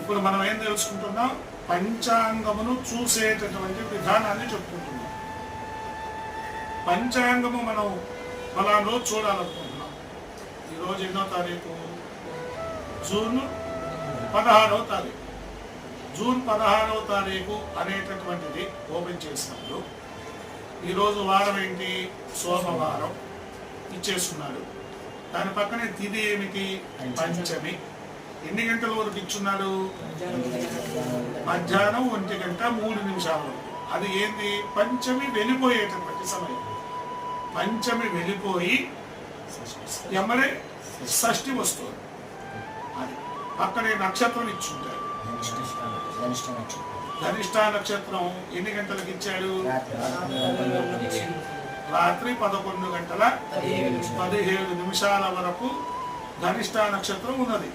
ఇప్పుడు మనం ఏం తెలుసుకుంటున్నాం? పంచాంగమును చూసేటటువంటి విధానాన్ని చెప్పుకుంటున్నాం పంచాంగము మనం ఫలానా రోజు చూడాలనుకుంటున్నాం. ఈరోజు ఎన్నో తారీఖు? జూన్ పదహారవ తారీఖు. జూన్ పదహారవ తారీఖు అనేటటువంటిది ఓపెన్ చేసినప్పుడు ఈరోజు వారం ఏంటి? సోమవారం. ఇచ్చేస్తున్నారు దాని పక్కనే తిది ఏమిటి? పంచమి. ఎన్ని గంటల వరకు ఇచ్చున్నాడు? మధ్యాహ్నం ఒంటి గంట మూడు నిమిషాల. అది ఏంది? పంచమి వెళ్ళిపోయేటటువంటి సమయం. పంచమి వెళ్ళిపోయి ఎమ్మడే షష్ఠి. వస్తుంది. అది. పక్కనే నక్షత్రం ఇచ్చుంటాడు ధనిష్ట నక్షత్రం ఎన్ని గంటలకు ఇచ్చాడు? రాత్రి రాత్రి పదకొండు గంటల పదిహేడు నిమిషాల వరకు ధనిష్ట నక్షత్రం ఉన్నది.